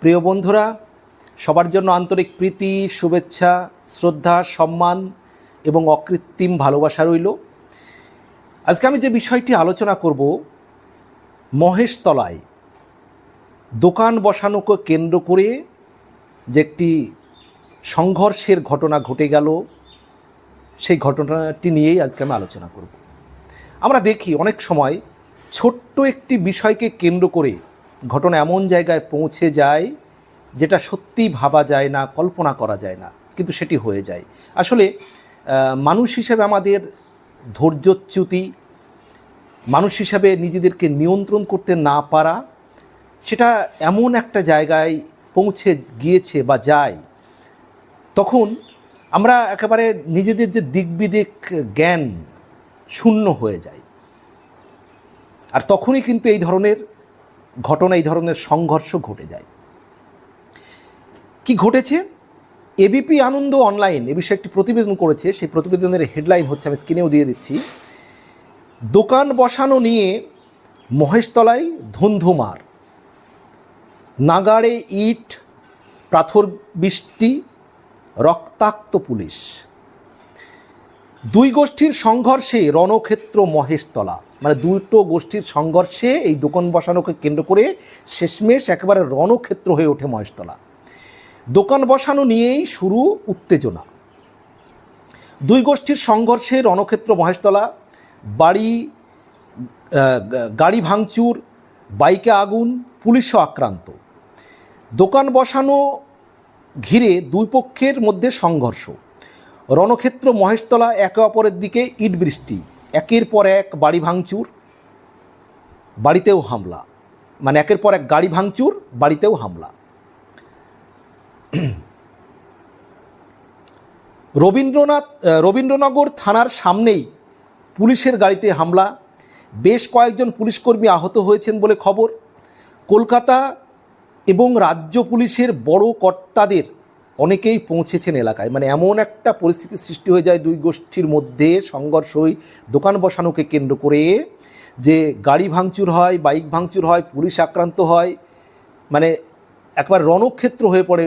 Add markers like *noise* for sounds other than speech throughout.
প্রিয় বন্ধুরা, সবার জন্য আন্তরিক প্রীতি, শুভেচ্ছা, শ্রদ্ধা, সম্মান এবং অকৃত্রিম ভালোবাসা রইল। আজকে আমি যে বিষয়টি আলোচনা করব মহেশতলায় দোকান বসানোকে কেন্দ্র করে যে একটি সংঘর্ষের ঘটনা ঘটে গেল, সেই ঘটনাটি নিয়েই আজকে আমি আলোচনা করব। আমরা দেখি অনেক সময় ছোট্ট একটি বিষয়কে কেন্দ্র করে ঘটনা এমন জায়গায় পৌঁছে যায় যেটা সত্যিই ভাবা যায় না, কল্পনা করা যায় না, কিন্তু সেটি হয়ে যায়। আসলে মানুষ হিসেবে আমাদের ধৈর্যচ্যুতি, মানুষ হিসাবে নিজেদেরকে নিয়ন্ত্রণ করতে না পারা, সেটা এমন একটা জায়গায় পৌঁছে গিয়েছে বা যায়, তখন আমরা একেবারে নিজেদের যে দিকবিদিক জ্ঞান শূন্য হয়ে যায়। আর তখনই কিন্তু এই ধরনের ঘটনা, এই ধরনের সংঘর্ষ ঘটে যায়। কি ঘটেছে? এবিপি আনন্দ অনলাইন, এ বিষয়ে একটি প্রতিবেদন করেছে। সেই প্রতিবেদনের হেডলাইন হচ্ছে, আমি স্ক্রিনেও দিয়ে দিচ্ছি। দোকান বসানো নিয়ে মহেশতলায় ধুন্ধুমার। নাগাড়ে ইট, পাথর, বৃষ্টি, রক্তাক্ত পুলিশ। দুই গোষ্ঠীর সংঘর্ষে রণক্ষেত্র মহেশতলা। মানে দুটো গোষ্ঠীর সংঘর্ষে এই দোকান বসানোকে কেন্দ্র করে শেষমেশ একেবারে রণক্ষেত্র হয়ে ওঠে মহেশতলা। দোকান বসানো নিয়েই শুরু উত্তেজনা। দুই গোষ্ঠীর সংঘর্ষে রণক্ষেত্র মহেশতলা, বাড়ি গাড়ি ভাঙচুর, বাইকে আগুন, পুলিশও আক্রান্ত। দোকান বসানো ঘিরে দুই পক্ষের মধ্যে সংঘর্ষ। রণক্ষেত্র মহেশতলা একে অপরের দিকে ইট বৃষ্টি। একের পর এক বাড়ি ভাঙচুর, বাড়িতেও হামলা। মানে একের পর এক গাড়ি ভাঙচুর, বাড়িতেও হামলা। রবীন্দ্রনাথ রবীন্দ্রনগর থানার সামনেই পুলিশের গাড়িতে হামলা। বেশ কয়েকজন পুলিশকর্মী আহত হয়েছেন বলে খবর। কলকাতা এবং রাজ্য পুলিশের বড় কর্তাদের অনেকেই পৌঁছেছেন এলাকায়। মানে এমন একটা পরিস্থিতি সৃষ্টি হয়ে যায় দুই গোষ্ঠীর মধ্যে সংঘর্ষ হই দোকান বসানোকে কেন্দ্র করে যে গাড়ি ভাঙচুর হয়, বাইক ভাঙচুর হয়, পুলিশ আক্রান্ত হয় মানে একবার রণক্ষেত্র হয়ে পড়ে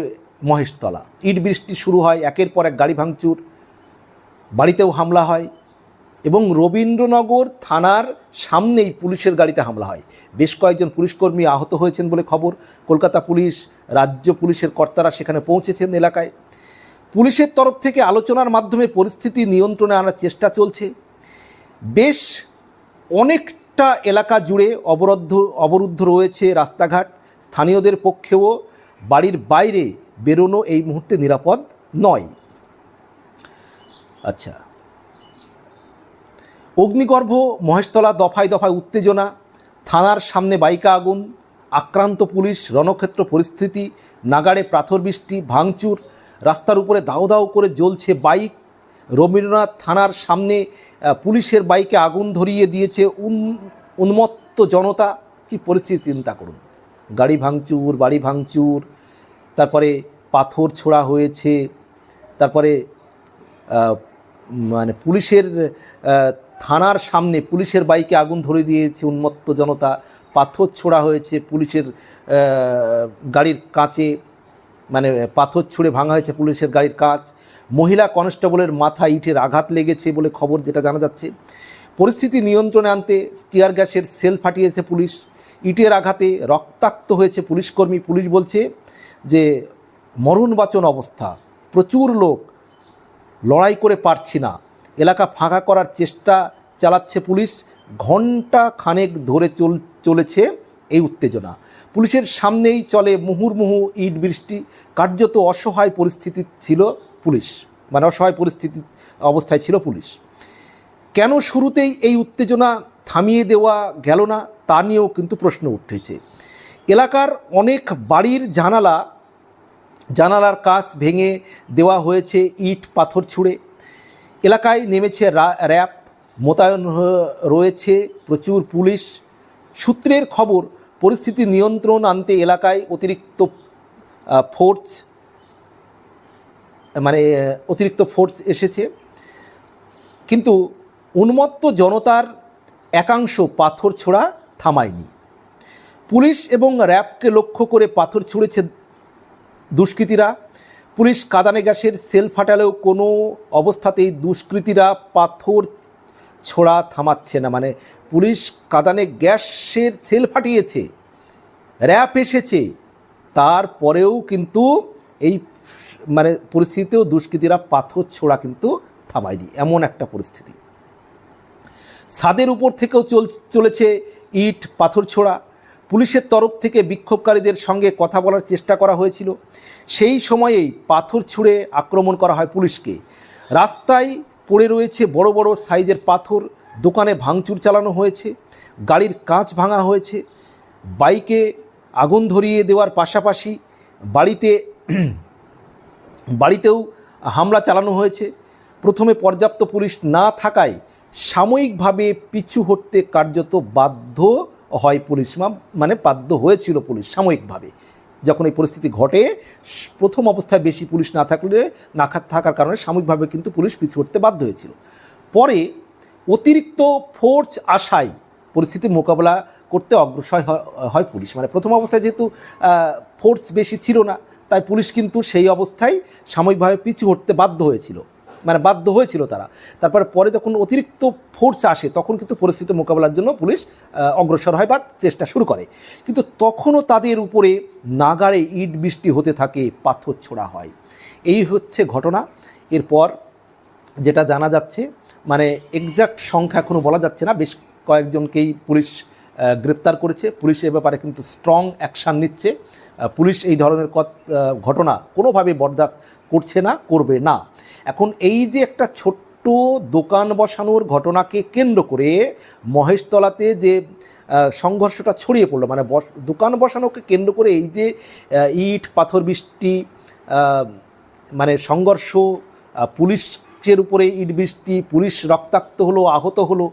মহেশতলা। ইট বৃষ্টি শুরু হয়, একের পর এক গাড়ি ভাঙচুর, বাড়িতেও হামলা হয়। এবং রবীন্দ্রনগর থানার সামনেই পুলিশের গাড়িতে হামলা হয়। বেশ কয়েকজন পুলিশকর্মী আহত হয়েছেন বলে খবর। কলকাতা পুলিশ, রাজ্য পুলিশের কর্তারা সেখানে পৌঁছেছেন এলাকায়। পুলিশের তরফ থেকে আলোচনার মাধ্যমে পরিস্থিতি নিয়ন্ত্রণে আনার চেষ্টা চলছে। বেশ অনেকটা এলাকা জুড়ে অবরুদ্ধ অবরুদ্ধ রয়েছে রাস্তাঘাট। স্থানীয়দের পক্ষেও বাড়ির বাইরে বেরোনো এই মুহূর্তে নিরাপদ নয়। আচ্ছা অগ্নিগর্ভ, মহেশতলা দফায় দফায় উত্তেজনা, থানার সামনে বাইকা আগুন, আক্রান্ত পুলিশ, রণক্ষেত্র পরিস্থিতি, নাগাড়ে পাথর বৃষ্টি, ভাঙচুর, রাস্তার উপরে দাও দাও করে জ্বলছে বাইক। রবীন্দ্রনাথ থানার সামনে পুলিশের বাইকে আগুন ধরিয়ে দিয়েছে উন, উন্মত্ত জনতা। কি পরিস্থিতি চিন্তা করুন। গাড়ি ভাঙচুর, বাড়ি ভাঙচুর, তারপরে পাথর ছোড়া হয়েছে, তারপরে মানে পুলিশের থানার সামনে পুলিশের বাইকে আগুন ধরে দিয়েছে উন্মত্ত জনতা, পাথর ছোড়া হয়েছে, পুলিশের গাড়ির কাঁচে মানে পাথর ছুঁড়ে ভাঙা হয়েছে পুলিশের গাড়ির কাঁচ। মহিলা কনস্টেবলের মাথা ইটের আঘাত লেগেছে বলে খবর যেটা জানা যাচ্ছে। পরিস্থিতি নিয়ন্ত্রণে আনতে টিয়ার গ্যাসের সেল ফাটিয়েছে পুলিশ। ইটের আঘাতে রক্তাক্ত হয়েছে পুলিশকর্মী। পুলিশ বলছে যে, মরণবাচন অবস্থা। প্রচুর লোক, লড়াই করে পারছি না। এলাকা ফাঁকা করার চেষ্টা চালাচ্ছে পুলিশ। ঘণ্টা খানেক ধরে চল চলেছে এই উত্তেজনা। পুলিশের সামনেই চলে মুহুর্মুহু ইট বৃষ্টি। কার্যত অসহায় পরিস্থিতি ছিল পুলিশ। মানে অসহায় পরিস্থিতি অবস্থায় ছিল পুলিশ। কেন শুরুতেই এই উত্তেজনা থামিয়ে দেওয়া গেল না, তা নিয়েও কিন্তু প্রশ্ন উঠেছে। এলাকার অনেক বাড়ির জানালা জানালার কাচ ভেঙে দেওয়া হয়েছে ইট পাথর ছুঁড়ে। এলাকায় নেমেছে র্যাব, মোতায়েন রয়েছে প্রচুর পুলিশ। সূত্রের খবর, পরিস্থিতি নিয়ন্ত্রণ আনতে এলাকায় অতিরিক্ত ফোর্স মানে অতিরিক্ত ফোর্স এসেছে। কিন্তু উন্মত্ত জনতার একাংশ পাথর ছোড়া থামায়নি। পুলিশ এবং র্যাবকে লক্ষ্য করে পাথর ছুঁড়েছে দুষ্কৃতীরা। পুলিশ কাদানে গ্যাসের সেল ফাটালেও কোনো অবস্থাতেই দুষ্কৃতীরা পাথর ছোড়া থামাচ্ছে না। মানে পুলিশ কাদানে গ্যাসের সেল ফাটিয়েছে, র্যাপ এসেছে, তারপরেও কিন্তু এই মানে পরিস্থিতিতেও দুষ্কৃতীরা পাথর ছোড়া কিন্তু থামায়নি, এমন একটা পরিস্থিতি। ছাদের উপর থেকেও চল, চলেছে ইট পাথর ছোড়া। পুলিশের তরফ থেকে বিক্ষোভকারীদের সঙ্গে কথা বলার চেষ্টা করা হয়েছিল। সেই সময়েই পাথর ছুঁড়ে আক্রমণ করা হয় পুলিশকে। রাস্তায় পড়ে রয়েছে বড় বড় সাইজের পাথর, দোকানে ভাঙচুর চালানো হয়েছে, গাড়ির কাঁচ ভাঙা হয়েছে, বাইকে আগুন ধরিয়ে দেওয়ার পাশাপাশি বাড়িতে *clears throat* বাড়িতেও হামলা চালানো হয়েছে। প্রথমে পর্যাপ্ত পুলিশ না থাকায় সাময়িকভাবে পিছু হটতে কার্যত বাধ্য হয় পুলিশ মানে বাধ্য হয়েছিল পুলিশ সাময়িকভাবে। যখন এই পরিস্থিতি ঘটে প্রথম অবস্থায় বেশি পুলিশ না থাকলে, না থাকার কারণে সাময়িকভাবে কিন্তু পুলিশ পিছু হটতে বাধ্য হয়েছিল। পরে অতিরিক্ত ফোর্স আসায় পরিস্থিতি মোকাবেলা করতে অগ্রসর হয় পুলিশ। মানে প্রথম অবস্থায় যেহেতু ফোর্স বেশি ছিল না, তাই পুলিশ কিন্তু সেই অবস্থায় সাময়িকভাবে পিছু হটতে বাধ্য হয়েছিল। মানে বাধ্য হয়েছিল তারা। তারপরে পরে যখন অতিরিক্ত ফোর্স আসে, তখন কিন্তু পরিস্থিতি মোকাবেলার জন্য পুলিশ অগ্রসর হয় বা চেষ্টা শুরু করে। কিন্তু তখনও তাদের উপরে নাগাড়ে ইট বৃষ্টি হতে থাকে, পাথর ছোড়া হয়। এই হচ্ছে ঘটনা। এরপর যেটা জানা যাচ্ছে মানে এক্সাক্ট সংখ্যা এখনও বলা যাচ্ছে না, বেশ কয়েকজনকেই পুলিশ গ্রেপ্তার করেছে। পুলিশ এ ব্যাপারে কিন্তু স্ট্রং অ্যাকশান নিচ্ছে। পুলিশ এই ধরনের ঘটনা কোনোভাবে বরদাস্ত করছে না, করবে না। এখন এই যে একটা ছোট্ট দোকান বসানোর ঘটনাকে কেন্দ্র করে মহেশতলাতে যে সংঘর্ষটা ছড়িয়ে পড়ল মানে বস, দোকান বসানোকে কেন্দ্র করে এই যে ইট, পাথর, বৃষ্টি মানে সংঘর্ষ পুলিশের উপরে ইট, বৃষ্টি, পুলিশ রক্তাক্ত হলো, আহত হলো,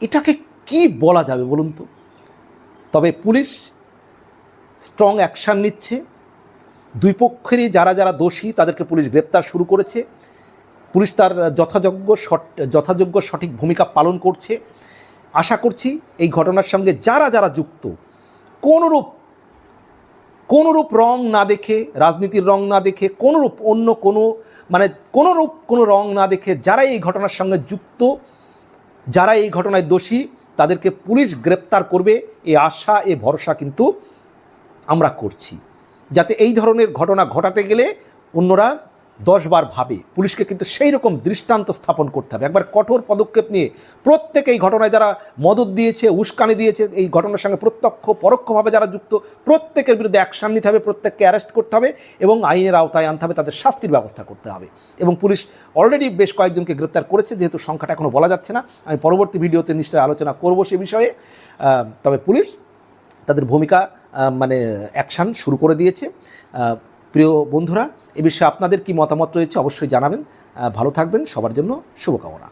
এটাকে কি বলা যাবে বলুন তো? তবে পুলিশ স্ট্রং অ্যাকশান নিচ্ছে। দুই পক্ষেরই যারা যারা দোষী তাদেরকে পুলিশ গ্রেপ্তার শুরু করেছে। পুলিশ তার যথাযোগ্য যথাযোগ্য সঠিক ভূমিকা পালন করছে। আশা করছি এই ঘটনার সঙ্গে যারা যারা যুক্ত, কোনরূপ কোনরূপ রং না দেখে, রাজনীতির রং না দেখে, কোনোরূপ অন্য কোনো মানে কোনোরূপ কোনো রং না দেখে যারা এই ঘটনার সঙ্গে যুক্ত, যারা এই ঘটনায় দোষী তাদেরকে পুলিশ গ্রেপ্তার করবে, এ আশা, এ ভরসা কিন্তু আমরা করছি। যাতে এই ধরনের ঘটনা ঘটাতে গেলে অন্যরা দশবার ভাবে, পুলিশকে কিন্তু সেই রকম দৃষ্টান্ত স্থাপন করতে হবে। একবার কঠোর পদক্ষেপ নিয়ে প্রত্যেক এই ঘটনায় যারা মদত দিয়েছে, উস্কানি দিয়েছে, এই ঘটনার সঙ্গে প্রত্যক্ষ, পরোক্ষভাবে যারা যুক্ত, প্রত্যেকের বিরুদ্ধে অ্যাকশান নিতে হবে, প্রত্যেককে অ্যারেস্ট করতে হবে এবং আইনের আওতায় আনতে হবে, তাদের শাস্তির ব্যবস্থা করতে হবে। এবং পুলিশ অলরেডি বেশ কয়েকজনকে গ্রেপ্তার করেছে, যেহেতু সংখ্যাটা এখনও বলা যাচ্ছে না। আমি পরবর্তী ভিডিওতে নিশ্চয়ই আলোচনা করব সে বিষয়ে। তবে পুলিশ তাদের ভূমিকা মানে অ্যাকশান শুরু করে দিয়েছে। প্রিয় বন্ধুরা এ বিষয়ে আপনাদের কি মতামত রয়েছে অবশ্যই জানাবেন। ভালো থাকবেন। সবার জন্য শুভকামনা।